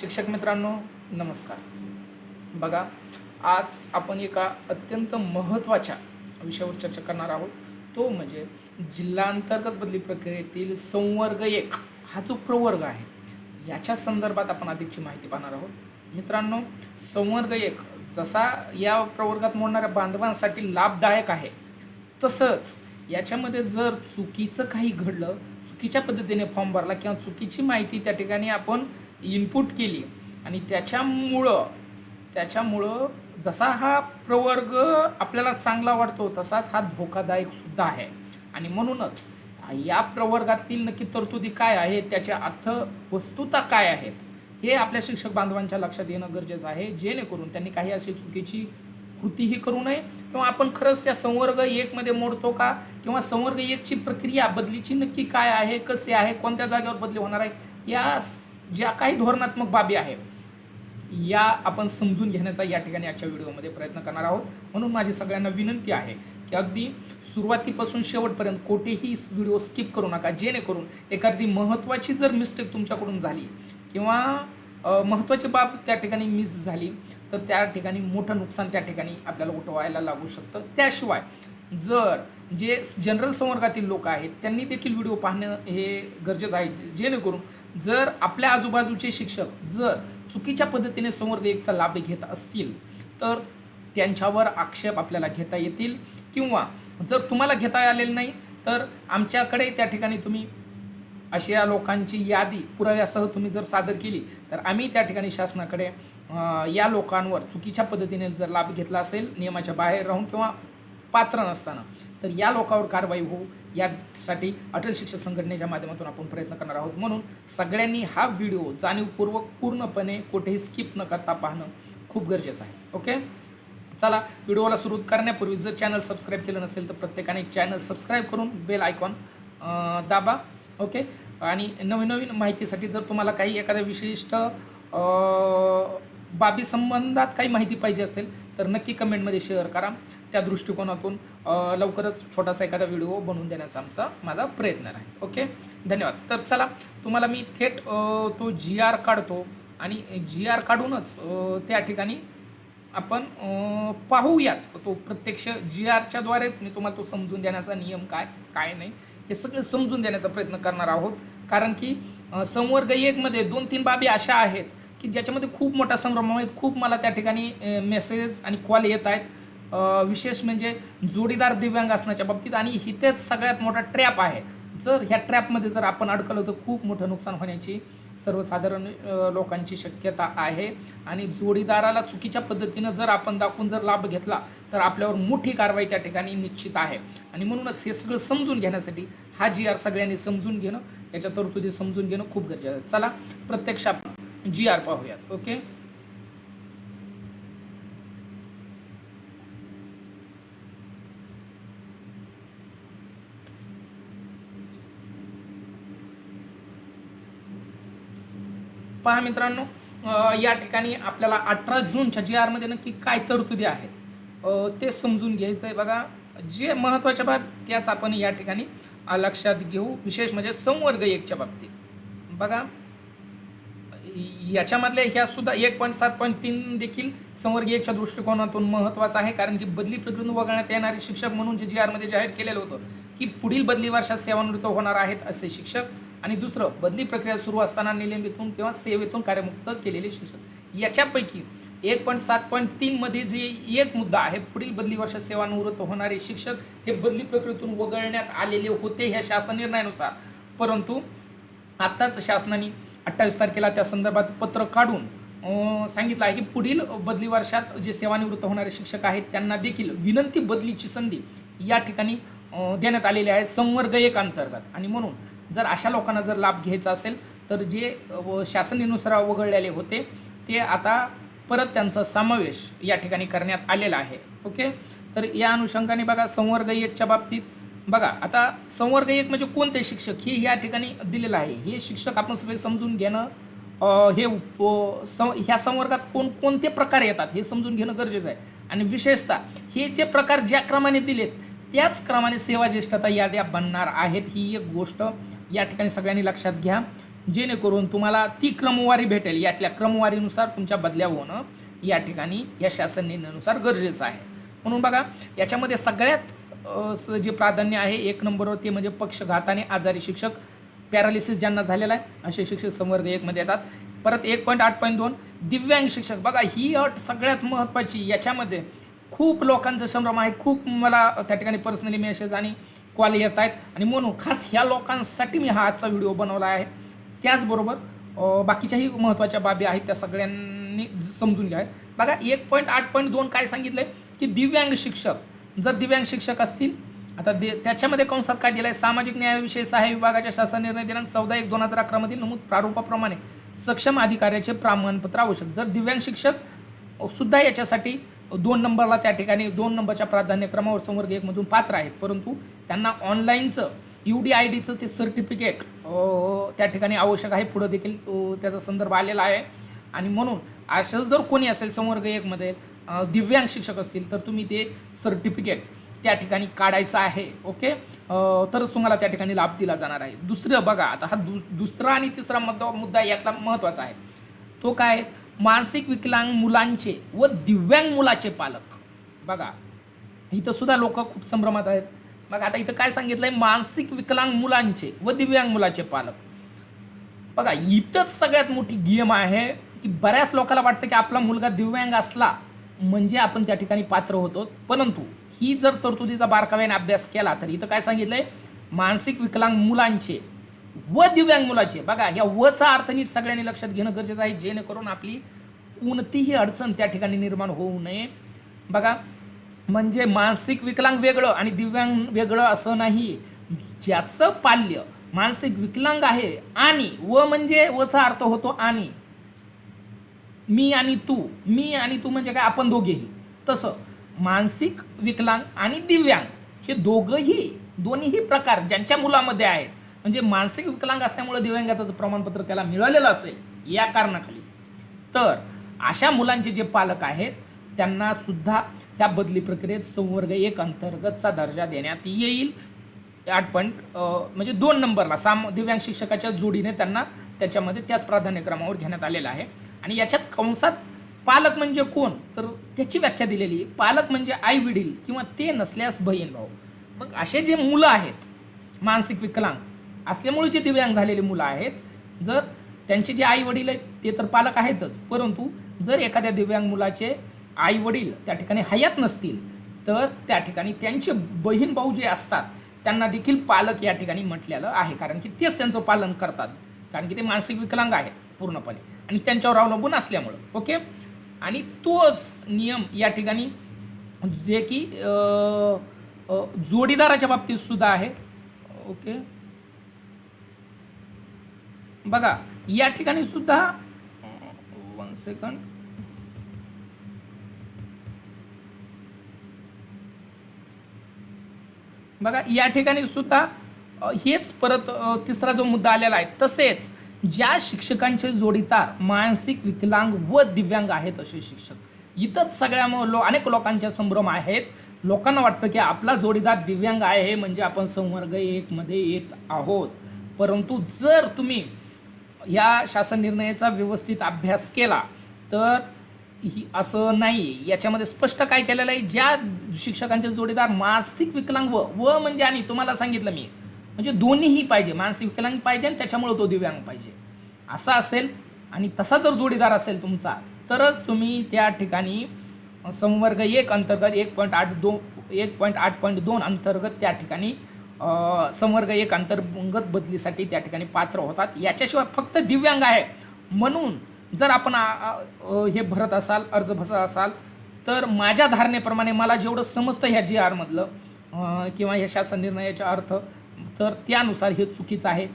शिक्षक मित्रांनो नमस्कार. बघा आज आपण एका अत्यंत महत्त्वाच्या विषयावर चर्चा करणार आहोत. तो म्हणजे जिल्हांतर्गत बदली प्रक्रियेतील संवर्ग एक हा जो प्रवर्ग आहे याच्या संदर्भात आपण अधिकची माहिती पाहणार आहोत. मित्रांनो संवर्ग एक जसा या प्रवर्गात मोडणाऱ्या बांधवांसाठी लाभदायक आहे तसंच याच्यामध्ये जर चुकीचं काही घडलं चुकीच्या पद्धतीने फॉर्म भरला किंवा चुकीची माहिती त्या ठिकाणी आपण इनपुट केली. आणि त्याच्यामुळं त्याच्यामुळं जसा हा प्रवर्ग आपल्याला चांगला वाटतो तसाच हा धोकादायक सुद्धा आहे. आणि म्हणूनच या प्रवर्गातील नक्की तरतुदी काय आहे त्याच्या अर्थ वस्तुता काय आहेत हे आपल्या शिक्षक बांधवांच्या लक्षात येणं गरजेचं आहे. जेणेकरून त्यांनी काही अशी चुकीची कृतीही करू नये किंवा आपण खरंच त्या संवर्ग एकमध्ये मोडतो का किंवा संवर्ग एकची प्रक्रिया बदलीची नक्की काय आहे कसे आहे कोणत्या जागेवर बदली होणार आहे या ज्या काही धोरणात्मक बाबी आहे या आपण समजून घेण्याचा या ठिकाणी आजच्या व्हिडिओमध्ये प्रयत्न करणार आहोत. म्हणून माझी सगळ्यांना विनंती आहे की अगदी सुरुवातीपासून शेवटपर्यंत कोठेही व्हिडिओ स्किप करू नका जेणेकरून एखादी महत्त्वाची जर मिस्टेक तुमच्याकडून झाली किंवा महत्त्वाची बाब त्या ठिकाणी मिस झाली तर त्या ठिकाणी मोठं नुकसान त्या ठिकाणी आपल्याला उठवायला लागू शकतं. त्याशिवाय जर जे जनरल संवर्गातील लोक आहेत त्यांनी देखील व्हिडिओ पाहणं हे गरजेचं आहे जेणेकरून जर आपल्या आजूबाजूचे शिक्षक जर चुकीच्या पद्धतीने संवर्ग एकचा लाभ घेत असतील तर त्यांच्यावर आक्षेप आपल्याला घेता येतील. किंवा जर तुम्हाला घेता आलेलं नाही तर आमच्याकडे त्या ठिकाणी तुम्ही अशा लोकांची यादी पुराव्यासह तुम्ही जर सादर केली तर आम्ही त्या ठिकाणी शासनाकडे या लोकांवर चुकीच्या पद्धतीने जर लाभ घेतला असेल नियमाच्या बाहेर राहून किंवा पात्र नसताना तर या लोकांवर कारवाई होऊ यासाठी अटल शिक्षक संघटनेच्या माध्यमातून आपण प्रयत्न करणार आहोत. म्हणून सगळ्यांनी हा व्हिडिओ जाणीवपूर्वक पूर्णपणे कुठेही स्किप न करता पाहणं खूप गरजेचं आहे. ओके? चला व्हिडिओला सुरू करण्यापूर्वी जर चॅनल सबस्क्राईब केलं नसेल तर प्रत्येकाने चॅनल सबस्क्राईब करून बेल आयकॉन दाबा. ओके? आणि नवीन नवीन माहितीसाठी जर तुम्हाला काही एखाद्या विशिष्ट बाबीसंबंधात बाबी संबंधात काही माहिती पाहिजे असेल तर नक्की कमेंटमध्ये शेअर करा. त्या दृष्टिकोनातून लवकरच छोटासा एखादा व्हिडिओ बनवून देण्याचा आमचा माझा प्रयत्न राहील. ओके? धन्यवाद. तर चला तुम्हाला मी थेट तो जी आर काढतो आणि जी आर काढूनच त्या ठिकाणी आपण पाहूयात. तो प्रत्यक्ष जी आरच्या द्वारेच मी तुम्हाला तो समजून देण्याचा नियम काय काय नाही हे सगळं समजून देण्याचा प्रयत्न करणार आहोत. कारण की संवर्ग एकमध्ये दोन तीन बाबी अशा आहेत. की ज्याच्यामध्ये खूप मोठा संभ्रम आहे. खूप मला त्या ठिकाणी मेसेज आणि कॉल येत आहेत. विशेष म्हणजे जोडीदार दिव्यांग असण्याच्या बाबतीत आणि हिथेच सगळ्यात मोठा ट्रॅप आहे. जर ह्या ट्रॅपमध्ये जर आपण अडकलो तर खूप मोठं नुकसान होण्याची सर्वसाधारण लोकांची शक्यता आहे. आणि जोडीदाराला चुकीच्या पद्धतीनं जर आपण दाखवून जर लाभ घेतला तर आपल्यावर मोठी कारवाई त्या ठिकाणी निश्चित आहे. आणि म्हणूनच हे सगळं समजून घेण्यासाठी हा जी आर सगळ्यांनी समजून घेणं याच्या तरतुदी समजून घेणं खूप गरजेचं आहे. चला प्रत्यक्ष आपण जी आर पाहूयात ओके? पहा मित्रांनो या ठिकाणी आपल्याला अठरा जूनच्या जी आरमध्ये नक्की काय तरतुदी आहेत? ते समजून घ्यायचं आहे बघा. जे महत्त्वाच्या बाब त्याच आपण या ठिकाणी लक्षात घेऊ. विशेष म्हणजे संवर्ग एकच्या बाबतीत. बघा. याच्यामधल्या ह्या सुद्धा एक पॉईंट सात पॉईंट तीन देखील संवर्गीयच्या दृष्टिकोनातून महत्त्वाचं आहे. कारण की बदली प्रक्रियेतून वगळण्यात येणारे शिक्षक म्हणून जे जी आरमध्ये जाहीर केलेलं होतं की पुढील बदली वर्षात सेवानिवृत्त होणार आहेत असे शिक्षक आणि दुसरं बदली प्रक्रिया सुरू असताना निलंबितून किंवा सेवेतून कार्यमुक्त केलेले शिक्षक. याच्यापैकी एक पॉईंट सात पॉईंट तीनमध्ये जे एक मुद्दा आहे पुढील बदली वर्षात सेवानिवृत्त होणारे शिक्षक हे बदली प्रक्रियेतून वगळण्यात आलेले होते ह्या शासन निर्णयानुसार. परंतु आत्ताच शासनाने अठ्ठावीस तारखेला त्या संदर्भात पत्र काढून सांगितलं आहे की पुढील बदली वर्षात जे सेवानिवृत्त होणारे शिक्षक आहेत त्यांना देखील विनंती बदलीची संधी या ठिकाणी देण्यात आलेली आहे संवर्ग एक अंतर्गत. आणि म्हणून जर अशा लोकांना जर लाभ घ्यायचा असेल तर जे शासनानुसार वगळलेले होते ते आता परत त्यांचा समावेश या ठिकाणी करण्यात आलेला आहे. ओके? तर या अनुषंगाने बघा संवर्ग एकच्या बाबतीत बघा आता संवर्ग एक म्हणजे कोणते शिक्षक? हे या ठिकाणी दिलेलं आहे. हे शिक्षक आपण सगळे समजून घेणं हे उप- सं ह्या संवर्गात कोण कोणते प्रकार येतात हे समजून घेणं गरजेचं आहे. आणि विशेषतः हे जे प्रकार ज्या क्रमाने दिलेत त्याच क्रमाने सेवा ज्येष्ठता याद्या बनणार आहेत ही एक गोष्ट या ठिकाणी सगळ्यांनी लक्षात घ्या. जेणेकरून तुम्हाला ती क्रमवारी भेटेल. यातल्या क्रमवारीनुसार तुमच्या बदल्या होणं या ठिकाणी या शासन निर्णयानुसार गरजेचं आहे. म्हणून बघा याच्यामध्ये सगळ्यात जे प्राधान्य आहे एक नंबरवर ते म्हणजे पक्षघाताने आजारी शिक्षक पॅरालिसिस ज्यांना झालेला आहे असे शिक्षक संवर्ग एकमध्ये येतात. परत एक पॉईंट आठ पॉईंट दोन दिव्यांग शिक्षक. बघा ही अट सगळ्यात महत्त्वाची याच्यामध्ये खूप लोकांचं संभ्रम आहे. खूप मला त्या ठिकाणी पर्सनली मेसेज आणि कॉल येत आहेत. आणि म्हणून खास ह्या लोकांसाठी मी हा आजचा व्हिडिओ बनवला आहे. त्याचबरोबर बाकीच्याही महत्त्वाच्या बाबी आहेत त्या सगळ्यांनी ज- समजून घ्या. बघा एक पॉईंट आठ पॉईंट दोन काय सांगितलंय की दिव्यांग शिक्षक जर दिव्यांग शिक्षक असतील आता दे त्याच्यामध्ये कंसात काय दिलं आहे सामाजिक न्यायाविषयी सहाय्य विभागाच्या शासन निर्णय दिनांक चौदा एक दोन हजार अकरामधील नमूद प्रारूपाप्रमाणे सक्षम अधिकाऱ्याचे प्रमाणपत्र आवश्यक. जर दिव्यांग शिक्षक सुद्धा याच्यासाठी दोन नंबरला त्या ठिकाणी दोन नंबरच्या प्राधान्यक्रमावर संवर्ग एकमधून पात्र आहेत परंतु त्यांना ऑनलाईनचं यू डी आय डीचं ते सर्टिफिकेट त्या ठिकाणी आवश्यक आहे. पुढं देखील त्याचा संदर्भ आलेला आहे. आणि म्हणून असं जर कोणी असेल संवर्ग एकमध्ये दिव्यांग शिक्षक असतील तर तुम्ही ते सर्टिफिकेट त्या ठिकाणी काढायचं आहे ओके? तरच तुम्हाला त्या ठिकाणी लाभ दिला जाणार आहे. दुसरं बघा आता हा दु दुसरा आणि तिसरा मुद्दा मुद्दा यातला महत्त्वाचा आहे. तो काय मानसिक विकलांग मुलांचे व दिव्यांग मुलाचे पालक. बघा इथं सुद्धा लोक खूप संभ्रमात आहेत. बघा आता इथं काय सांगितलंय? मानसिक विकलांग मुलांचे व दिव्यांग मुलाचे पालक. बघा इथंच सगळ्यात मोठी गेम आहे की बऱ्याच लोकांना वाटतं की आपला मुलगा दिव्यांग असला म्हणजे आपण त्या ठिकाणी पात्र होतो. परंतु ही जर तरतुदीचा बारकाव्याने अभ्यास केला तर इथं काय सांगितलंय? मानसिक विकलांग मुलांचे व दिव्यांग मुलाचे. बघा या वचा अर्थ नीट सगळ्यांनी लक्षात घेणं गरजेचं आहे. जेणेकरून आपली कोणतीही अडचण त्या ठिकाणी निर्माण होऊ नये. बघा म्हणजे मानसिक विकलांग वेगळं आणि दिव्यांग वेगळं असं नाही. ज्याचं पाल्य मानसिक विकलांग आहे आणि व म्हणजे वचा अर्थ होतो आणि. मी आणि तू मी आणि तू म्हणजे काय? आपण दोघेही. तसं मानसिक विकलांग आणि दिव्यांग हे दोघंही दोन्हीही प्रकार ज्यांच्या मुलामध्ये आहेत. म्हणजे मानसिक विकलांग असल्यामुळे दिव्यांगाचं प्रमाणपत्र त्याला मिळालेलं असेल या कारणाखाली. तर अशा मुलांचे जे पालक आहेत त्यांना सुद्धा ह्या बदली प्रक्रियेत संवर्ग एक अंतर्गतचा दर्जा देण्यात येईल. आठ पॉईंट म्हणजे दोन नंबरला साम दिव्यांग शिक्षकाच्या जोडीने त्यांना त्याच्यामध्ये त्याच प्राधान्यक्रमावर घेण्यात आलेलं आहे. आणि याच्यात कंसात पालक म्हणजे कोण? तर त्याची व्याख्या दिलेली आहे. पालक म्हणजे आई वडील किंवा ते नसल्यास बहीण भाऊ. मग असे जे मुलं आहेत मानसिक विकलांग असल्यामुळे जे दिव्यांग झालेले मुलं आहेत जर त्यांचे जे आई वडील आहेत ते तर पालक आहेतच. परंतु जर एखाद्या दिव्यांग मुलाचे आई वडील त्या ठिकाणी हयात नसतील तर त्या ठिकाणी त्यांचे बहीण भाऊ जे असतात त्यांना देखील पालक या ठिकाणी म्हटलेलं आहे. कारण की तेच त्यांचं पालन करतात. कारण की ते मानसिक विकलांग आहेत पूर्णपणे. आणि त्यांच्यावर अवलंबून असल्यामुळं. ओके? आणि तोच नियम या ठिकाणी जे की जोडीदाराच्या बाबतीत सुद्धा आहे. ओके? बघा या ठिकाणी सुद्धा वन सेकंड बघा या ठिकाणी सुद्धा हेच परत तिसरा जो मुद्दा आलेला आहे तसेच ज्या शिक्षकांचे जोडीदार मानसिक विकलांग व दिव्यांग आहेत असे शिक्षक. इथंच सगळ्या लो अनेक लोकांच्या संभ्रम आहेत. लोकांना वाटतं की आपला जोडीदार दिव्यांग आहे म्हणजे आपण संवर्ग एकमध्ये येत आहोत. परंतु जर तुम्ही या शासन निर्णयाचा व्यवस्थित अभ्यास केला तर ही असं नाही. याच्यामध्ये स्पष्ट काय केलेलं आहे? ज्या शिक्षकांचे जोडीदार मानसिक विकलांग व म्हणजे आणि तुम्हाला सांगितलं मी. म्हणजे दोन्हीही पाहिजे. मानसिक विकलांग पाहिजे आणि त्याच्यामुळे तो दिव्यांग पाहिजे. असा असेल आणि तसा जर जोडीदार असेल तुमचा तरच तुम्ही त्या ठिकाणी संवर्ग एक अंतर्गत एक पॉईंट आठ दोन एक पॉईंट आठ पॉईंट दोन अंतर्गत त्या ठिकाणी संवर्ग एक अंतर्गत बदलीसाठी त्या ठिकाणी पात्र होतात. याच्याशिवाय फक्त दिव्यांग आहे. म्हणून जर आपण हे भरत असाल अर्ज भरत असाल तर माझ्या धारणेप्रमाणे मला जेवढं समजतं ह्या जी आरमधलं किंवा ह्या शासन निर्णयाचा अर्थ तर त्यानुसार हे चुकीचं आहे.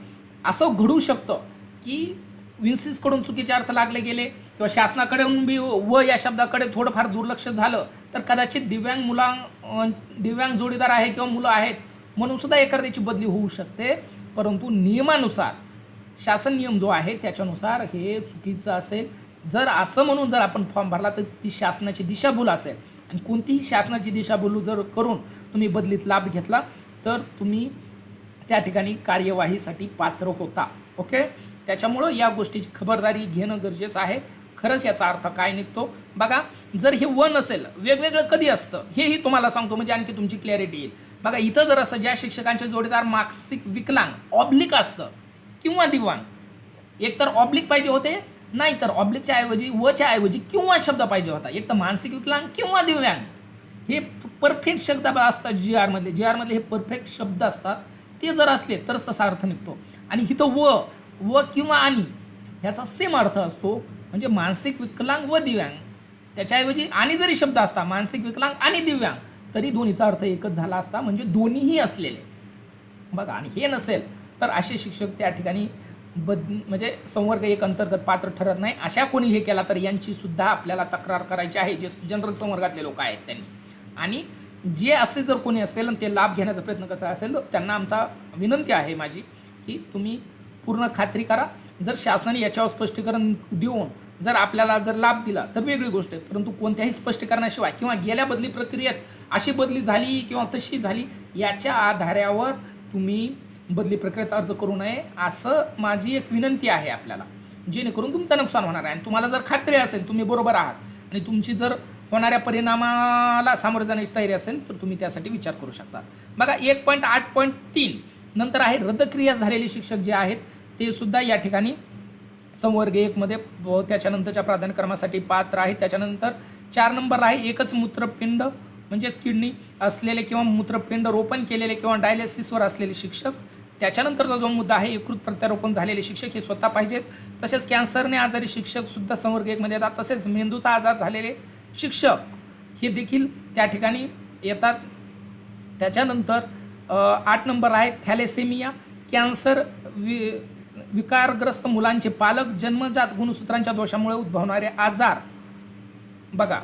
असं घडू शकतं की विन्सिसकडून चुकीचे अर्थ लागले गेले किंवा शासनाकडून बी व या शब्दाकडे थोडंफार दुर्लक्ष झालं तर कदाचित दिव्यांग मुलां दिव्यांग जोडीदार आहे किंवा मुलं आहेत म्हणून सुद्धा एखाद्याची बदली होऊ शकते. परंतु नियमानुसार शासन नियम जो आहे त्याच्यानुसार हे चुकीचं असेल. जर असं म्हणून जर आपण फॉर्म भरला तर ती शासनाची दिशाभूल असेल. आणि कोणतीही शासनाची दिशाभूल जर करून तुम्ही बदलीत लाभ घेतला तर तुम्ही त्या ठिकाणी कार्यवाहीसाठी पात्र होता. ओके त्याच्यामुळं या गोष्टीची खबरदारी घेणं गरजेचं आहे. खरंच याचा अर्थ काय निघतो? बघा जर हे वन असेल वेगवेगळं कधी असतं? हेही तुम्हाला सांगतो म्हणजे आणखी तुमची क्लॅरिटी येईल. बघा इथं जर असं ज्या शिक्षकांचे जोडीदार मानसिक विकलांग ऑब्लिक असतं किंवा दिवांग एक तर ऑब्लिक पाहिजे होते नाही तर ऑब्लिकच्या ऐवजी वच्या ऐवजी किंवा शब्द पाहिजे होता. एक तर मानसिक विकलांग किंवा दिव्यांग. हे परफेक्ट शब्द असतात जी आरमधले जी आरमधले हे परफेक्ट शब्द असतात. ते जर असले तरच तसा अर्थ निघतो. आणि इथं व व किंवा आणि ह्याचा सेम अर्थ असतो म्हणजे मानसिक विकलांग व दिव्यांग. त्याच्याऐवजी आणि जरी शब्द असता मानसिक विकलांग आणि दिव्यांग तरी दोन्हीचा अर्थ एकच झाला असता म्हणजे दोन्हीही असलेले. बघा आणि हे नसेल तर असे शिक्षक त्या ठिकाणी बद म्हणजे संवर्ग एक अंतर्गत पात्र ठरत नाही. अशा कोणी हे केला तर यांची सुद्धा आपल्याला तक्रार करायची आहे जे जनरल संवर्गातले लोक आहेत त्यांनी. आणि जे असे जर कोणी असेल आणि ते लाभ घेण्याचा प्रयत्न कसा असेल तर त्यांना आमचा विनंती आहे माझी की तुम्ही पूर्ण खात्री करा. जर शासनाने याच्यावर स्पष्टीकरण देऊन जर आपल्याला जर लाभ दिला तर वेगळी गोष्ट आहे. परंतु कोणत्याही स्पष्टीकरणाशिवाय किंवा गेल्या बदली प्रक्रियेत अशी बदली झाली किंवा तशी झाली याच्या आधारावर तुम्ही बदली प्रक्रियेत अर्ज करू नये असं माझी एक विनंती आहे आपल्याला. जेणेकरून तुमचं नुकसान होणार आहे. आणि तुम्हाला जर खात्री असेल तुम्ही बरोबर आहात. आणि तुमची जर होणाऱ्या परिणामाला सामोरं जाण्याची तयारी असेल तर तुम्ही त्यासाठी विचार करू शकता. बघा एक पॉईंट आठ पॉईंट तीन नंतर आहे रद्दक्रिया झालेले शिक्षक जे आहेत ते सुद्धा या ठिकाणी संवर्ग एकमध्ये व त्याच्यानंतरच्या प्राधान्यक्रमासाठी पात्र आहे त्याच्यानंतर चार नंबर आहे एकच मूत्रपिंड म्हणजेच किडनी असलेले किंवा मूत्रपिंड रोपण केलेले किंवा डायलिसिसवर असलेले शिक्षक. त्याच्यानंतरचा जो मुद्दा आहे एकृत प्रत्यारोपण झालेले शिक्षक हे स्वतः पाहिजेत. तसेच कॅन्सरने आजारी शिक्षक सुद्धा संवर्ग एकमध्ये येतात. तसेच मेंदूचा आजार झालेले शिक्षक हे देखील त्या ठिकाणी येतात. त्याच्यानंतर आठ नंबर आहे थॅलेसेमिया कॅन्सर वि विकारग्रस्त मुलांचे पालक जन्मजात गुणसूत्रांच्या दोषामुळे उद्भवणारे आजार. बघा.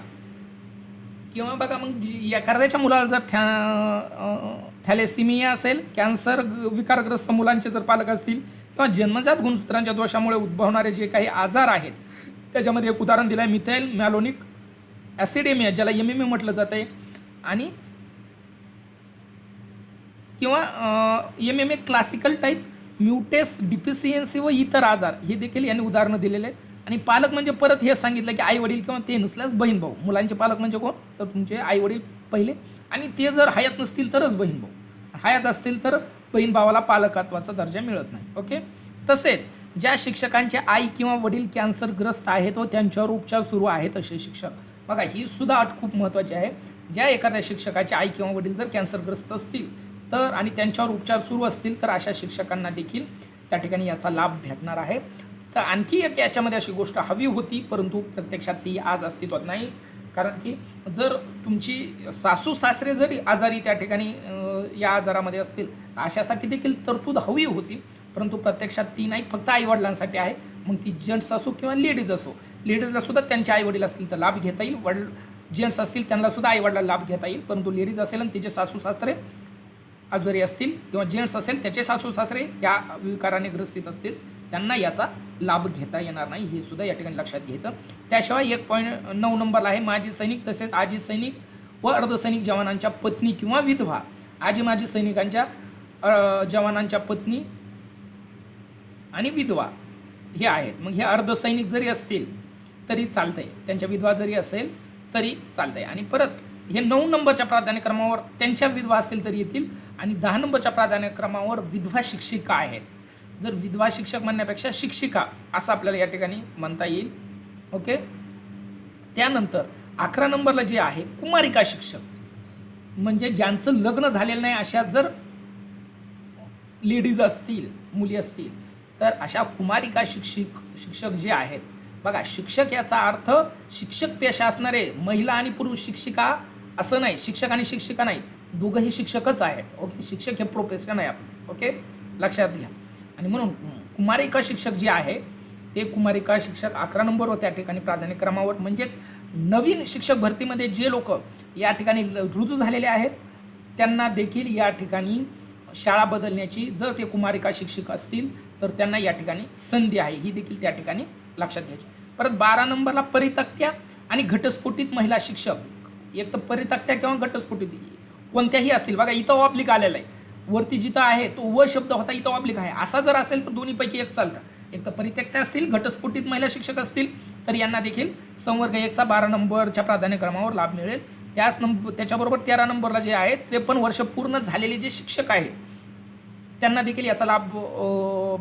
किंवा बघा मग जी- एखाद्याच्या मुलाला जर थ्या थॅलेसिमिया असेल कॅन्सर ग- विकारग्रस्त मुलांचे जर पालक असतील किंवा जन्मजात गुणसूत्रांच्या दोषामुळे उद्भवणारे जे काही आजार आहेत त्याच्यामध्ये एक उदाहरण दिलं आहे मिथेल मॅलोनिक ॲसिडेमिया ज्याला एम एम ए म्हटलं जातं आहे आणि किंवा M M A classical type mutase deficiency व इतर आजार. हे देखील यांनी उदाहरणं दिलेले आहेत. आणि पालक म्हणजे परत हे सांगितलं की आई वडील किंवा ते नसल्यास बहीण भाऊ. मुलांचे पालक म्हणजे कोण? तर तुमचे आई वडील पहिले. आणि ते जर हयात नसतील तरच बहीण भाऊ. हयात असतील तर बहीण भावाला पालकत्वाचा दर्जा मिळत नाही. ओके? तसेच ज्या शिक्षकांचे आई किंवा वडील कॅन्सरग्रस्त आहेत व त्यांच्यावर उपचार सुरू आहेत असे शिक्षक बघा ही सुद्धा अट खूप महत्त्वाची आहे. ज्या एखाद्या शिक्षकाचे आई किंवा वडील जर कॅन्सरग्रस्त असतील तर आणि त्यांच्यावर उपचार सुरू असतील तर अशा शिक्षकांना देखील त्या ठिकाणी याचा लाभ भेटणार आहे. तर आणखी एक याच्यामध्ये अशी गोष्ट हवी होती परंतु प्रत्यक्षात ती आज अस्तित्वात नाही. कारण की जर तुमची सासू सासरे जरी आजारी त्या ठिकाणी या आजारामध्ये असतील अशासाठी देखील तरतूद हवी होती. परंतु प्रत्यक्षात ती नाही फक्त आईवडिलांसाठी आहे. मग ती जेंट्स असो किंवा लेडीज असो लेडीजला सुद्धा त्यांचे आईवडील असतील तर लाभ घेता येईल. वडील जेंट्स असतील त्यांना सुद्धा आईवडिला लाभ घेता येईल. परंतु लेडीज असेल आणि तिचे सासू सासरे आजारी असतील किंवा जेंट्स असेल त्याचे सासू सासरे या विकाराने ग्रसित असतील त्यांना याचा लाभ घेता येणार नाही. हे सुद्धा या ठिकाणी लक्षात घ्यायचं. त्याशिवाय एक पॉईंट नऊ नंबरला आहे माजी सैनिक तसेच आजी सैनिक व अर्धसैनिक जवानांच्या पत्नी किंवा विधवा. आजी माजी सैनिकांच्या जवानांच्या पत्नी आणि विधवा हे आहेत. मग हे अर्धसैनिक जरी असतील तरी चालतंय. त्यांच्या विधवा जरी असेल तरी चालतंय. आणि परत हे नऊ नंबरच्या प्राधान्यक्रमावर त्यांच्या विधवा असतील तरी येतील. आणि दहा नंबरच्या प्राधान्यक्रमावर विधवा शिक्षिका आहेत. जर विधवा शिक्षक म्हणण्यापेक्षा शिक्षिका असं आपल्याला या ठिकाणी म्हणता येईल. ओके? त्यानंतर अकरा नंबरला जे आहे कुमारिका शिक्षक. म्हणजे ज्यांचं लग्न झालेलं नाही अशा जर लेडीज असतील मुली असतील तर अशा कुमारिका शिक्षिक शिक्षक जे आहेत बघा शिक्षक याचा अर्थ शिक्षक पेशा असणारे महिला आणि पुरुष शिक्षिका असं नाही. शिक्षक आणि शिक्षिका नाही. दोघंही शिक्षकच आहेत. ओके? शिक्षक हे प्रोफेशन आहे आपलं. ओके? लक्षात घ्या. आणि म्हणून कुमारिका शिक्षक जे आहे ते कुमारिका शिक्षक अकरा नंबरवर त्या ठिकाणी प्राधान्यक्रमावर म्हणजेच नवीन शिक्षक भरतीमध्ये जे लोक या ठिकाणी रुजू झालेले आहेत त्यांना देखील या ठिकाणी शाळा बदलण्याची जर ते कुमारिका शिक्षक असतील तर त्यांना या ठिकाणी संधी आहे. ही देखील त्या ठिकाणी लक्षात घ्यायची. परत बारा नंबरला परितक्त्या आणि घटस्फोटित महिला शिक्षक. एक तर परितक्त्या किंवा घटस्फोटित. कोणत्याही असतील. बघा इथं ऑब्लिक आलेला आहे. वरती जिथं आहे तो व शब्द होता इथं ऑब्लिक आहे. असा जर असेल तर दोन्हीपैकी एक चालतं. एक तर परित्यक्त्या असतील घटस्फोटित महिला शिक्षक असतील तर यांना देखील संवर्ग एकचा बारा नंबरच्या प्राधान्यक्रमावर लाभ मिळेल. त्याच नंबर त्याच्याबरोबर तेरा नंबरला जे आहे त्रेपन्न वर्ष पूर्ण झालेले जे शिक्षक आहेत त्यांना देखील याचा लाभ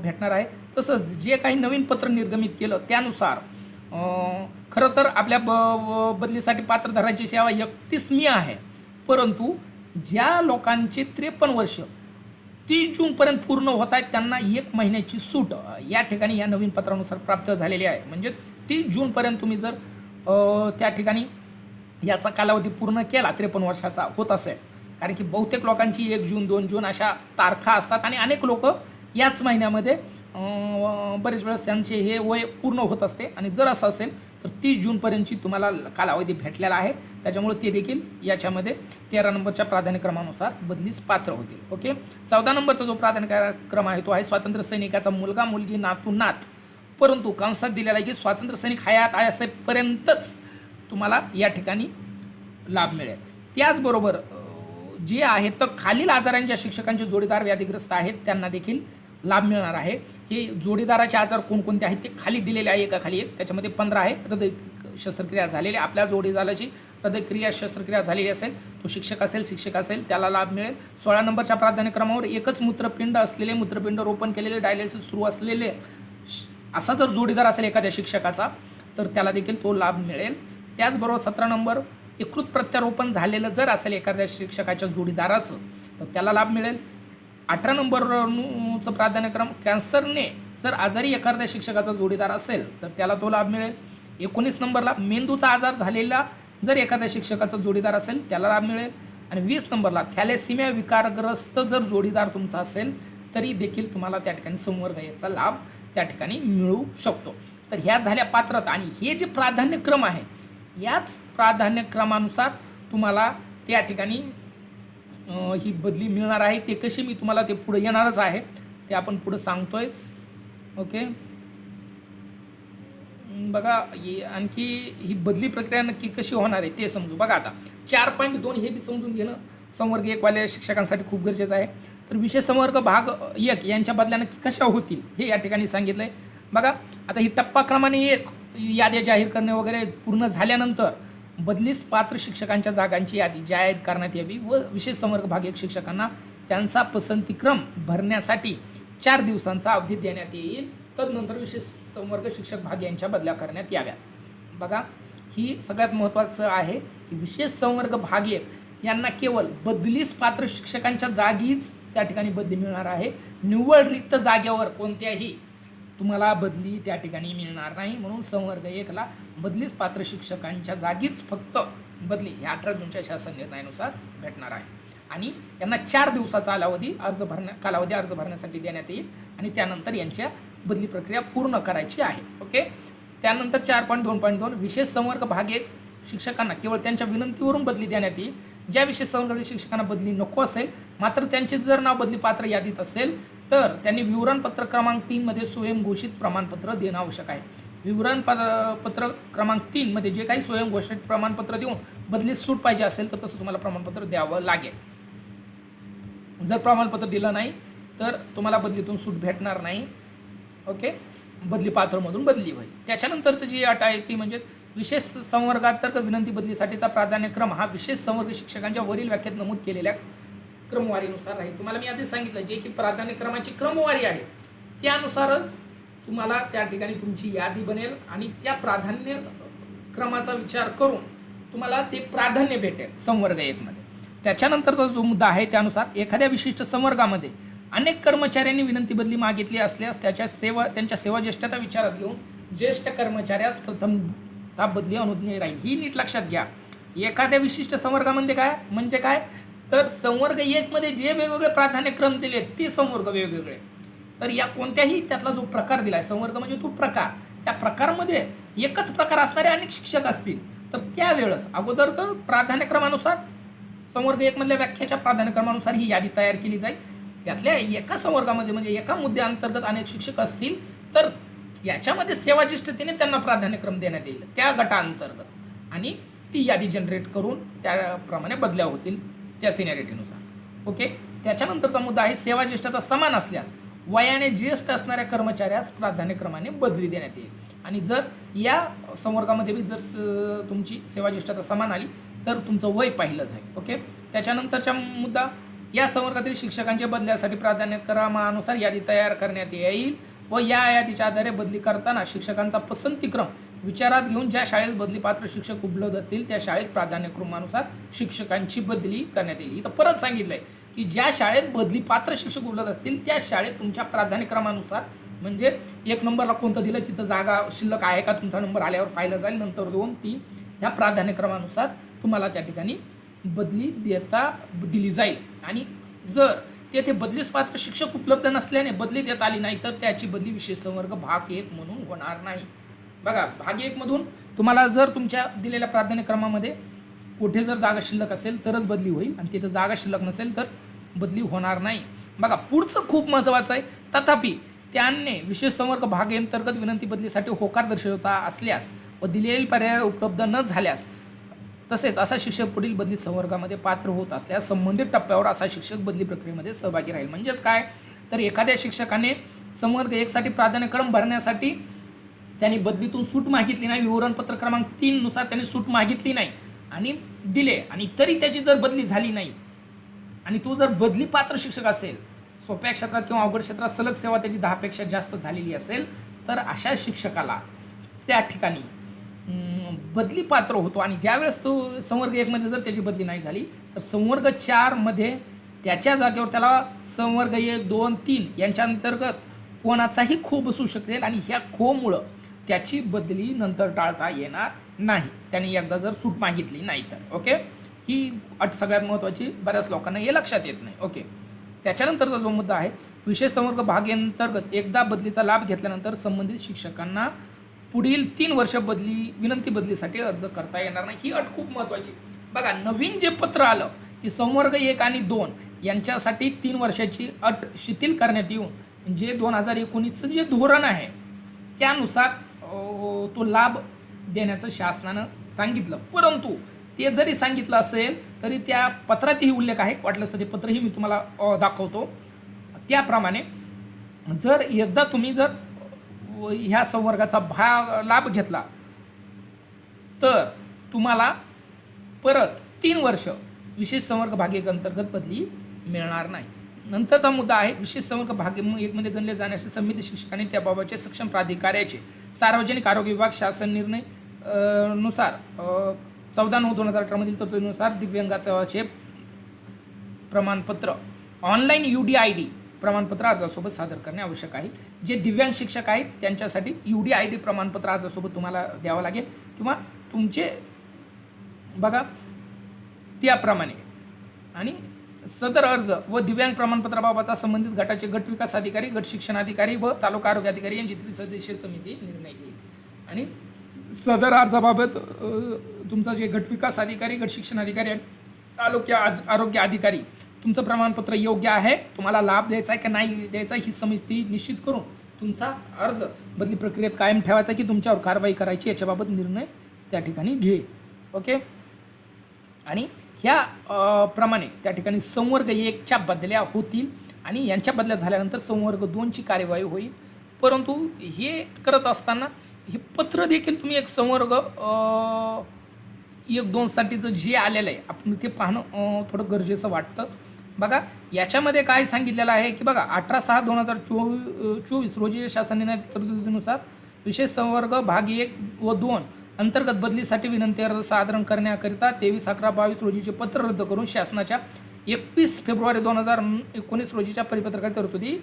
भेटणार आहे. तसंच जे काही नवीन पत्र निर्गमित केलं त्यानुसार खरं तर आपल्या ब बदलीसाठी पात्रधाराची सेवा एकतीस मी आहे. परंतु ज्या लोकांचे त्रेपन्न वर्ष तीस जूनपर्यंत पूर्ण होत आहेत त्यांना एक महिन्याची सूट या ठिकाणी या नवीन पत्रानुसार प्राप्त झालेली आहे. म्हणजेच तीस जूनपर्यंत तुम्ही जर त्या ठिकाणी याचा कालावधी पूर्ण केला त्रेपन्न वर्षाचा होत असेल कारण की बहुतेक लोकांची एक जून दोन जून अशा तारखा असतात आणि अनेक लोक याच महिन्यामध्ये बरेच वेळेस त्यांचे हे वय पूर्ण होत असते. आणि जर असं असेल तर तीस जूनपर्यंतची तुम्हाला कालावधी भेटलेला आहे. त्याच्यामुळे ते देखील याच्यामध्ये तेरा नंबरच्या प्राधान्यक्रमानुसार बदलीस पात्र होतील. ओके? चौदा नंबरचा जो प्राधान्यक्रम आहे तो आहे स्वातंत्र्य सैनिकाचा मुलगा मुलगी नातू नात. परंतु कंसात दिलेला आहे की स्वातंत्र्य सैनिक हयात आहे असेपर्यंतच तुम्हाला या ठिकाणी लाभ मिळेल. त्याचबरोबर जे आहेत तर खालील आजारांच्या शिक्षकांचे जोडीदार व्याधीग्रस्त आहेत त्यांना देखील लाभ मिळणार आहे. हे जोडीदाराचे आजार कोणकोणते आहेत ते खाली दिलेले आहे एका खाली एक. त्याच्यामध्ये पंधरा आहे हृदय शस्त्रक्रिया झालेली आपल्या जोडीदाराची हृदयक्रिया शस्त्रक्रिया झालेली असेल तो शिक्षक असेल शिक्षक असेल त्याला लाभ मिळेल. सोळा नंबरच्या प्राधान्यक्रमावर एकच मूत्रपिंड असलेले मूत्रपिंड रोपण केलेले डायलिसिस सुरू असलेले श- असा जर जोडीदार असेल एखाद्या शिक्षकाचा तर त्याला देखील तो लाभ मिळेल. त्याचबरोबर सतरा नंबर एकृत प्रत्यारोपण झालेलं जर असेल एखाद्या शिक्षकाच्या जोडीदाराचं तर त्याला लाभ मिळेल. अठरा नंबरचं प्राधान्यक्रम कॅन्सरने जर आजारी एखाद्या शिक्षकाचा जोडीदार असेल तर त्याला तो लाभ मिळेल. एकोणीस नंबरला मेंदूचा आजार झालेला जर एखाद्या शिक्षकाचा जोडीदार असेल त्याला लाभ मिळेल. आणि वीस नंबरला थॅलेसिमिया विकारग्रस्त जर जोडीदार तुमचा असेल तरी देखील तुम्हाला त्या ठिकाणी संवर्ग याचा लाभ त्या ठिकाणी मिळू शकतो. तर ह्या झाल्या पात्रता आणि हे जे प्राधान्यक्रम आहे याच प्राधान्यक्रमानुसार तुम्हाला त्या ठिकाणी ही बदली मिळणार आहे. ते कशी मी तुम्हाला ते पुढे येणारच आहे. ते आपण पुढं सांगतोयच. ओके? बघा आणखी ही बदली प्रक्रिया नक्की कशी होणार आहे ते समजू. बघा आता चार पॉईंट दोन हे बी समजून घेणं संवर्ग एकवाल्या शिक्षकांसाठी खूप गरजेचं आहे. तर विशेष संवर्ग भाग एक यांच्या बदल्या नक्की कशा होतील हे या ठिकाणी सांगितलं आहे बघा आता ही टप्पा क्रमाने एक याद्या जाहीर करणे वगैरे पूर्ण झाल्यानंतर बदलीस पात्र शिक्षकांच्या जागांची यादी जाहीर करण्यात यावी व विशेष संवर्ग भाग शिक्षकांना त्यांचा पसंतीक्रम भरण्यासाठी चार दिवसांचा अवधी देण्यात येईल. तदनंतर विशेष संवर्ग शिक्षक भाग यांच्या बदल्या करण्यात याव्या. बघा ही सगळ्यात महत्त्वाचं आहे की विशेष संवर्ग भाग एक यांना केवळ बदलीस पात्र शिक्षकांच्या जागीच त्या ठिकाणी बदली मिळणार आहे. निव्वळ रिक्त जागेवर कोणत्याही तुम्हाला बदली त्या ठिकाणी मिळणार नाही. म्हणून संवर्ग एकला बदलीच पात्र शिक्षकांच्या जागीच फक्त बदली ह्या अठरा जूनच्या शासन निर्णयानुसार भेटणार आहे. आणि यांना चार दिवसाचा कालावधी अर्ज भरण्या कालावधी अर्ज भरण्यासाठी देण्यात येईल आणि त्यानंतर यांच्या बदली प्रक्रिया पूर्ण करायची आहे. ओके? त्यानंतर चार पॉईंट दोन पॉईंट दोन विशेष संवर्ग भाग एक शिक्षकांना केवळ त्यांच्या विनंतीवरून बदली देण्यात येईल. ज्या विशेष संवर्गातील शिक्षकांना बदली नको असेल मात्र त्यांचे जर नाव बदली पात्र यादीत असेल तर त्यांनी विवरणपत्र क्रमांक तीनमध्ये स्वयंघोषित प्रमाणपत्र देणं आवश्यक आहे. विवरण पत्र पत्र क्रमांक तीनमध्ये जे काही स्वयंघोषित प्रमाणपत्र देऊन बदलीत सूट पाहिजे असेल तर तसं तुम्हाला प्रमाणपत्र द्यावं लागेल. जर प्रमाणपत्र दिलं नाही तर तुम्हाला बदलीतून सूट भेटणार नाही. ओके? बदली पात्रमधून बदली होईल. त्याच्यानंतरचं जी अट आहे ती म्हणजे विशेष संवर्गांतर्गत विनंती बदलीसाठीचा प्राधान्यक्रम हा विशेष संवर्ग शिक्षकांच्या वरील व्याख्येत नमूद केलेल्या क्रमवारीनुसार राहील. तुम्हाला मी आधी सांगितलं जे की प्राधान्यक्रमाची क्रमवारी आहे त्यानुसारच तुम्हाला त्या ठिकाणी तुमची यादी बनेल आणि त्या प्राधान्य क्रमाचा विचार करून तुम्हाला ते प्राधान्य भेटेल संवर्ग एकमध्ये. त्याच्यानंतरचा जो मुद्दा आहे त्यानुसार एखाद्या विशिष्ट संवर्गामध्ये अनेक कर्मचाऱ्यांनी विनंती बदली मागितली असल्यास त्याच्या सेवा त्यांच्या सेवा ज्येष्ठता विचारात घेऊन ज्येष्ठ कर्मचाऱ्यास प्रथमता बदली अनुज्ञेय राहील. ही नीट लक्षात घ्या. एखाद्या विशिष्ट संवर्गामध्ये काय? म्हणजे काय? तर संवर्ग एकमध्ये जे वेगवेगळे प्राधान्यक्रम दिले ते संवर्ग वेगवेगळे. तर या कोणत्याही त्यातला जो प्रकार दिला आहे संवर्ग म्हणजे तो प्रकार. त्या प्रकारमध्ये एकच प्रकार असणारे अनेक शिक्षक असतील. तर त्यावेळेस अगोदर तर प्राधान्यक्रमानुसार संवर्ग एकमधल्या व्याख्याच्या प्राधान्यक्रमानुसार ही यादी तयार केली जाईल. त्यातल्या एका संवर्गामध्ये म्हणजे एका मुद्द्याअंतर्गत अनेक शिक्षक असतील तर याच्यामध्ये सेवाज्येष्ठतेने त्यांना प्राधान्यक्रम देण्यात येईल त्या गटाअंतर्गत आणि ती यादी जनरेट करून त्याप्रमाणे बदल्या होतील. त्या सिनियरिटीनुसार ओके त्याच्यानंतरचा मुद्दा आहे सेवा ज्येष्ठता समान असल्यास वयाने ज्येष्ठ असणाऱ्या कर्मचाऱ्यास प्राधान्यक्रमाने बदली देण्यात येईल. आणि जर या संवर्गामध्ये बी जर स- तुमची सेवा ज्येष्ठता समान आली तर तुमचं वय पाहिलं जाईल. ओके त्याच्यानंतरचा मुद्दा या संवर्गातील शिक्षकांच्या बदल्यासाठी प्राधान्यक्रमानुसार यादी तयार करण्यात येईल व या यादीच्या आधारे बदली करताना शिक्षकांचा पसंतीक्रम विचारात घेऊन ज्या शाळेत बदलीपात्र शिक्षक उपलब्ध असतील त्या शाळेत प्राधान्यक्रमानुसार शिक्षकांची बदली करण्यात येईल. इथं परत सांगितलंय की ज्या शाळेत बदली पात्र शिक्षक उपलब्ध असतील त्या शाळेत तुमच्या प्राधान्यक्रमानुसार म्हणजे एक नंबरला कोणतं दिलं तिथं जागा शिल्लक आहे का तुमचा नंबर आल्यावर पाहिलं जाईल. नंतर दोन तीन ह्या प्राधान्यक्रमानुसार तुम्हाला त्या ठिकाणी बदली देता दिली जाईल. आणि जर तेथे बदलीस पात्र शिक्षक उपलब्ध नसल्याने बदली देता आली नाही तर त्याची बदली विशेष संवर्ग भाग एक म्हणून होणार नाही. बघा भाग एकमधून तुम्हाला जर तुमच्या दिलेल्या प्राधान्यक्रमामध्ये कुठे जर जागा शिल्लक असेल तरच बदली होईल. आणि तिथं जागा शिल्लक नसेल तर बदली होणार नाही. बघा पुढचं खूप महत्त्वाचं आहे. तथापि त्यांनी विशेष संवर्ग भाग अंतर्गत विनंती बदलीसाठी होकार दर्शवता असल्यास व दिलेले पर्याय उपलब्ध न झाल्यास तसेच असा शिक्षक पुढील बदली संवर्गामध्ये पात्र होत असल्यास संबंधित टप्प्यावर असा शिक्षक बदली प्रक्रियेमध्ये सहभागी राहील. म्हणजेच काय? तर एखाद्या शिक्षकाने संवर्ग एकसाठी प्राधान्यक्रम भरण्यासाठी त्यांनी बदलीतून सूट मागितली नाही. विवरणपत्र क्रमांक तीन नुसार त्यांनी सूट मागितली नाही आणि दिले. आणि तरी त्याची जर बदली झाली नाही आणि तो जर बदली पात्र शिक्षक असेल सोप्या क्षेत्रात किंवा अवघड क्षेत्रात सलग सेवा त्याची दहापेक्षा जास्त झालेली असेल तर अशा शिक्षकाला त्या ठिकाणी बदली पात्र होतो. आणि ज्यावेळेस तो संवर्ग एकमध्ये जर त्याची बदली नाही झाली तर संवर्ग चारमध्ये त्याच्या जागेवर त्याला संवर्ग एक दोन तीन यांच्या अंतर्गत कोणाचाही खो बसू शकेल आणि ह्या खोमुळं त्याची बदली नंतर टाळता येणार नाही. त्याने एकदा जर सूट मागितली नाही तर ओके? ही अट सगळ्यात महत्त्वाची बऱ्याच लोकांना हे लक्षात येत नाही ओके? त्याच्यानंतरचा जो मुद्दा आहे विशेष संवर्ग भागेअंतर्गत एकदा बदलीचा लाभ घेतल्यानंतर संबंधित शिक्षकांना पुढील तीन वर्ष बदली विनंती बदलीसाठी अर्ज करता येणार नाही. ही अट खूप महत्त्वाची. बघा नवीन जे पत्र आलं की संवर्ग एक आणि दोन यांच्यासाठी तीन वर्षाची अट शिथिल करण्यात येऊन जे दोन हजार एकोणीसचं जे धोरण आहे त्यानुसार तो लाभ देण्याचं शासनानं सांगितलं. परंतु ते जरी सांगितलं असेल तरी त्या पत्रातही उल्लेख आहे. वाटलं ते पत्रही मी तुम्हाला दाखवतो. त्याप्रमाणे जर एकदा तुम्ही जर ह्या संवर्गाचा भाग लाभ घेतला तर तुम्हाला परत तीन वर्ष विशेष संवर्ग भाग एक अंतर्गत बदली मिळणार नाही. नंतरचा मुद्दा आहे विशेष संवर्ग भाग एकमध्ये गणले जाण्याचे समिती शिक्षकांनी त्याबाबतचे सक्षम प्राधिकाऱ्याचे सार्वजनिक आरोग्य विभाग शासन निर्णयनुसार चौदा नऊ दोन हजार अठरामधील तरतुदीनुसार दिव्यांगाचे प्रमाणपत्र online U D I D प्रमाणपत्र अर्जासोबत सादर करणे आवश्यक आहे. जे दिव्यांग शिक्षक आहेत त्यांच्यासाठी यू डी आय डी प्रमाणपत्र अर्जासोबत तुम्हाला द्यावं लागेल. किंवा तुमचे बघा त्याप्रमाणे. आणि सदर अर्ज व दिव्यांग प्रमाणपत्राबाबतचा संबंधित गटाचे गट विकास अधिकारी गट शिक्षण अधिकारी व तालुका आरोग्य अधिकारी यांची त्रिसदस्यीय समिती निर्णय घेईल. आणि सदर अर्जाबाबत तुमचा जे गट विकास अधिकारी गट शिक्षण अधिकारी तालुक्या आद- आरोग्य अधिकारी तुमचं प्रमाणपत्र योग्य आहे तुम्हाला लाभ द्यायचा आहे का नाही द्यायचा आहे ही समिती निश्चित करून तुमचा अर्ज बदली प्रक्रियेत कायम ठेवायचा की तुमच्यावर कारवाई करायची याच्याबाबत निर्णय त्या ठिकाणी घे ओके? आणि ह्या प्रमाणे त्या ठिकाणी संवर्ग एकच्या बदल्या होतील आणि यांच्या बदल्या झाल्यानंतर संवर्ग दोनची कार्यवाही होईल. परंतु हे करत असताना हे पत्र देखील तुम्ही एक संवर्ग एक दोनसाठीचं जे आलेलं आहे आपण ते पाहणं थोडं गरजेचं वाटतं. बघा याच्यामध्ये काय सांगितलेलं आहे की बघा अठरा सहा दोन हजार चोवी चोवीस रोजी शासन निर्णय तरतुदीनुसार विशेष संवर्ग भाग एक व दोन अंतर्गत बदलीसाठी विनंती अर्ज सादर करण्याकरिता तेवीस अकरा बावीस रोजीचे पत्र रद्द करून शासनाच्या एकवीस फेब्रुवारी दोन हजार एकोणीस रोजीच्या परिपत्रकात तरतुदी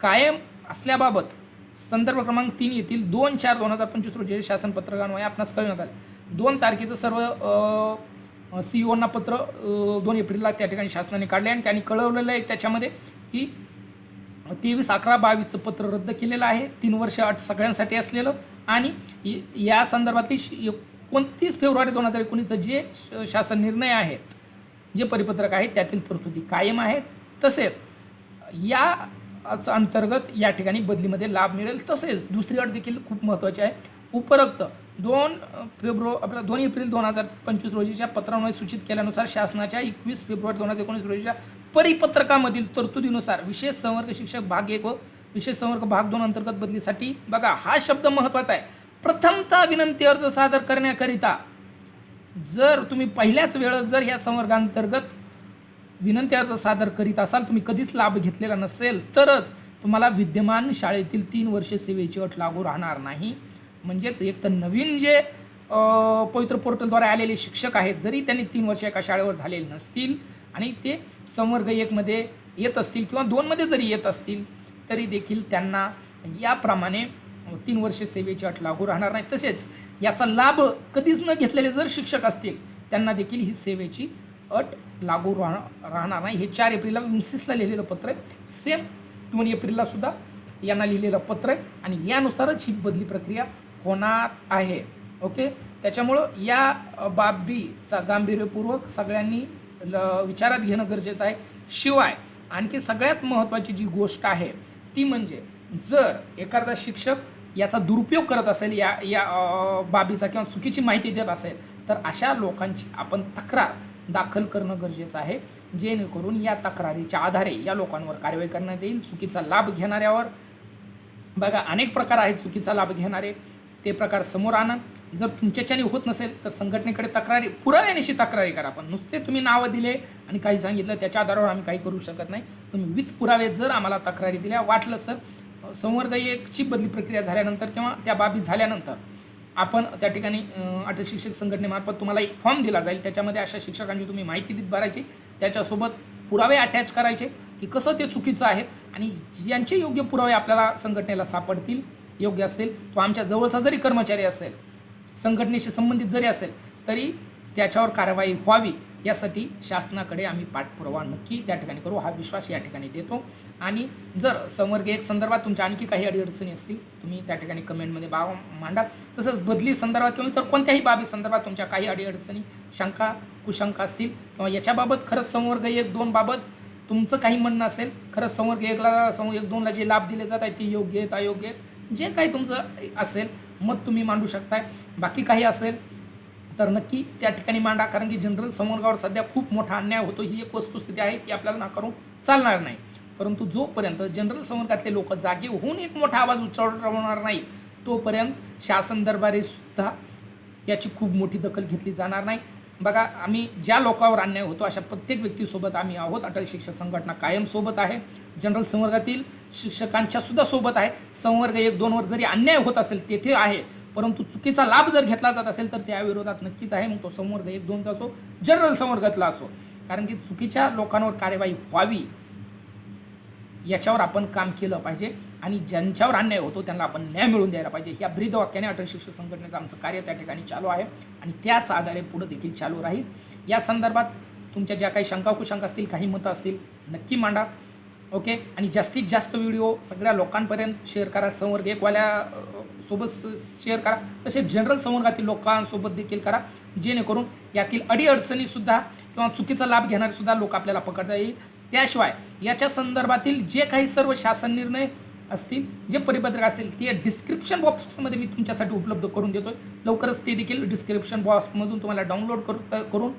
कायम असल्याबाबत संदर्भ क्रमांक तीन येथील दोन चार दोन हजार पंचवीस रोजी शासन पत्रकान्वये आपणास कळवण्यात आले. दोन तारखेचं सर्व सी ओना पत्र दोन एप्रिलला त्या ठिकाणी शासनाने काढले आणि त्यांनी कळवलेलं आहे त्याच्यामध्ये की तेवीस अकरा बावीसचं पत्र रद्द केलेलं आहे. तीन वर्ष अट सगळ्यांसाठी असलेलं. आणि या संदर्भातली एकोणतीस फेब्रुवारी दोन हजार एकोणीसचं जे श- शासन निर्णय आहेत जे परिपत्रक आहेत त्यातील तरतुदी कायम आहेत. तसेच या अंतर्गत या ठिकाणी बदलीमध्ये लाभ मिळेल. तसेच दुसरी अट देखील खूप महत्त्वाची आहे. उपरोक्त दोन फेब्रुवारी आपल्या दोन एप्रिल दोन हजार पंचवीस रोजीच्या पत्रामुळे सूचित केल्यानुसार शासनाच्या एकवीस फेब्रुवारी दोन हजार एकोणीस रोजीच्या परिपत्रकामधील तरतुदीनुसार विशेष संवर्ग शिक्षक भाग एक व विशेष संवर्ग भाग दोन अंतर्गत बदलीसाठी बघा हा शब्द महत्त्वाचा आहे. प्रथमतः विनंती अर्ज सादर करण्याकरिता जर तुम्ही पहिल्याच वेळेस जर ह्या संवर्गांतर्गत विनंती अर्ज सादर करीत असाल तुम्ही कधीच लाभ घेतलेला नसेल तरच तुम्हाला विद्यमान शाळेतील तीन वर्षे सेवेची अट लागू राहणार नाही. म्हणजेच एक तर नवीन जे पवित्र पोर्टलद्वारे आलेले शिक्षक आहेत जरी त्यांनी तीन वर्ष एका शाळेवर झालेले नसतील आणि ते संवर्ग एकमध्ये येत असतील किंवा दोनमध्ये जरी येत असतील तरी देखील त्यांना याप्रमाणे तीन वर्ष सेवेची अट लागू राहणार नाही. तसेच याचा लाभ कधीच न घेतलेले जर शिक्षक असतील त्यांना देखील ही सेवेची अट लागू राह राहणार नाही. हे चार एप्रिलला विन्सिसला लिहिलेलं पत्र आहे. सेम दोन एप्रिलला सुद्धा यांना लिहिलेलं पत्र आहे आणि यानुसारच ही बदली प्रक्रिया होणार आहे. ओके? त्याच्यामुळं या बाबीचा गांभीर्यपूर्वक सगळ्यांनी ल विचारात घेणं गरजेचं आहे. शिवाय आणखी सगळ्यात महत्त्वाची जी गोष्ट आहे ती म्हणजे जर एखादा शिक्षक याचा दुरुपयोग करत असेल या या बाबीचा किंवा चुकीची माहिती देत असेल तर अशा लोकांची आपण तक्रार दाखल करणं गरजेचं आहे. जेणेकरून या तक्रारीच्या आधारे या लोकांवर कारवाई करण्यात येईल. चुकीचा लाभ घेणाऱ्यावर बघा अनेक प्रकार आहेत चुकीचा लाभ घेणारे. ते प्रकार समोर आणा. जर तुमच्याच्याने होत नसेल तर संघटनेकडे तक्रारी पुराव्यानिशी तक्रारी करा. पण नुसते तुम्ही नावं दिले आणि काही सांगितलं त्याच्या आधारावर आम्ही काही करू शकत नाही. तुम्ही विथ पुरावे जर आम्हाला तक्रारी दिल्या वाटलंच तर अ, बदली प्रक्रिया झाल्यानंतर किंवा त्या बाबी झाल्यानंतर आपण त्या ठिकाणी अटल शिक्षक संघटनेमार्फत तुम्हाला एक फॉर्म दिला जाईल. त्याच्यामध्ये अशा शिक्षकांची तुम्ही माहिती देत भरायची. त्याच्यासोबत पुरावे अटॅच करायचे की कसं ते चुकीचं आहे आणि यांचे योग्य पुरावे आपल्याला संघटनेला सापडतील योग्य असतील तो आमच्या जवळचा जरी कर्मचारी असेल संघटनेशी संबंधित जरी असेल तरी त्याच्यावर कारवाई व्हावी यासाठी शासनाकडे आम्ही पाठपुरावा नक्की त्या ठिकाणी करू हा विश्वास या ठिकाणी देतो. आणि जर संवर्ग एक संदर्भात तुमच्या आणखी काही अडीअडचणी असतील तुम्ही त्या ठिकाणी कमेंटमध्ये बाब मांडा. तसंच बदली संदर्भात किंवा इतर कोणत्याही बाबी संदर्भात तुमच्या काही अडीअडचणी शंका कुशंका असतील किंवा याच्याबाबत खरंच संवर्ग एक दोन बाबत तुमचं काही म्हणणं असेल खरंच संवर्ग एकला संवर्ग एक दोनला जे लाभ दिले जात आहेत ते योग्य आहेत अयोग्य आहेत जे काही तुमचं असेल मत तुम्ही मांडू शकताय. बाकी काही असेल तर नक्की त्या ठिकाणी मांडा. कारण की जनरल संवर्गावर सध्या खूप मोठा अन्याय होतो. ही एक वस्तुस्थिती आहे ती आपल्याला नाकारून चालणार नाही. परंतु जोपर्यंत जनरल संवर्गातले लोक जागे होऊन एक मोठा आवाज उच्चावणार नाही तोपर्यंत शासन दरबारी सुद्धा याची खूप मोठी दखल घेतली जाणार नाही. बघा आम्ही ज्या लोकांवर अन्याय होतो अशा प्रत्येक व्यक्तीसोबत आम्ही आहोत. अटल शिक्षक संघटना कायम सोबत आहे. जनरल संवर्गातील शिक्षकांच्या सुद्धा सोबत आहे. संवर्ग एक दोनवर जरी अन्याय होत असेल तेथे आहे. परंतु चुकीचा लाभ जर घेतला जात असेल तर त्या विरोधात नक्कीच आहे. मग तो संवर्ग एक दोनचा असो जनरल संवर्गातला असो. कारण की चुकीच्या लोकांवर कार्यवाही व्हावी याच्यावर आपण काम केलं पाहिजे. आणि ज्यांच्यावर अन्याय होतो त्यांना आपण न्याय मिळवून द्यायला पाहिजे. या ब्रीद वाक्याने अटल शिक्षक संघटनेचं आमचं कार्य त्या ठिकाणी चालू आहे आणि त्याच आधारे पुढे देखील चालू राहील. या संदर्भात तुमच्या ज्या काही शंका कुशंका असतील काही मतं असतील नक्की मांडा. ओके? आणि जास्तीत जास्त व्हिडिओ सगळ्या लोकांपर्यंत शेअर करा. संवर्ग एकवाल्या सोबत शेअर करा. तसेच जनरल संवर्गातील लोकांसोबत देखील करा. जेणेकरून यातील अडीअडचणीसुद्धा किंवा चुकीचा लाभ घेणारेसुद्धा लोक आपल्याला पकडता येईल. त्याशिवाय याच्या संदर्भातील जे काही सर्व शासन निर्णय असतील जे परिपत्रक असतील ते डिस्क्रिप्शन बॉक्समध्ये मी तुमच्यासाठी उपलब्ध करून देतो लवकरच ते देखील डिस्क्रिप्शन बॉक्समधून तुम्हाला डाउनलोड करू करून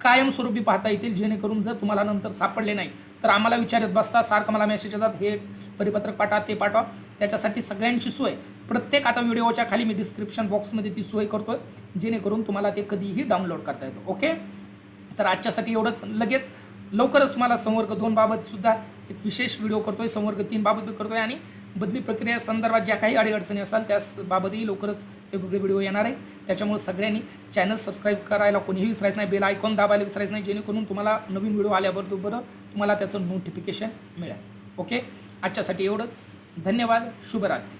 कायमस्वरूपी पाहता येतील. जेणेकरून जर तुम्हाला नंतर सापडले नाही तर आम्हाला विचारत बसता सारखं मला मेसेज येतात हे परिपत्रक पाठवा ते पाठवा. त्याच्यासाठी सगळ्यांची सोय. प्रत्येक आता व्हिडिओच्या खाली मी डिस्क्रिप्शन बॉक्समध्ये ती सोय करतोय जेणेकरून तुम्हाला ते कधीही डाउनलोड करता येतं. ओके? तर आजच्यासाठी एवढंच. लगेच लवकरच तुम्हाला संवर्ग दोन बाबत सुद्धा एक विशेष व्हिडिओ करतोय संवर्ग तीन बाबत करतोय आणि बदली प्रक्रिया संदर्भात ज्या काही अडीअडचणी असतात त्या बाबतही लवकरच वेगवेगळे व्हिडिओ येणार आहेत. त्याच्यामुळे सगळ्यांनी चॅनल सबस्क्राईब करायला कोणीही विसरायचं नाही बेल आयकॉन दाबायला विसरायचं नाही जेणेकरून तुम्हाला नवीन व्हिडिओ आल्याबरोबर तुम्हाला त्याचं नोटिफिकेशन मिळेल. ओके आजच्यासाठी एवढंच. धन्यवाद. शुभरात्री.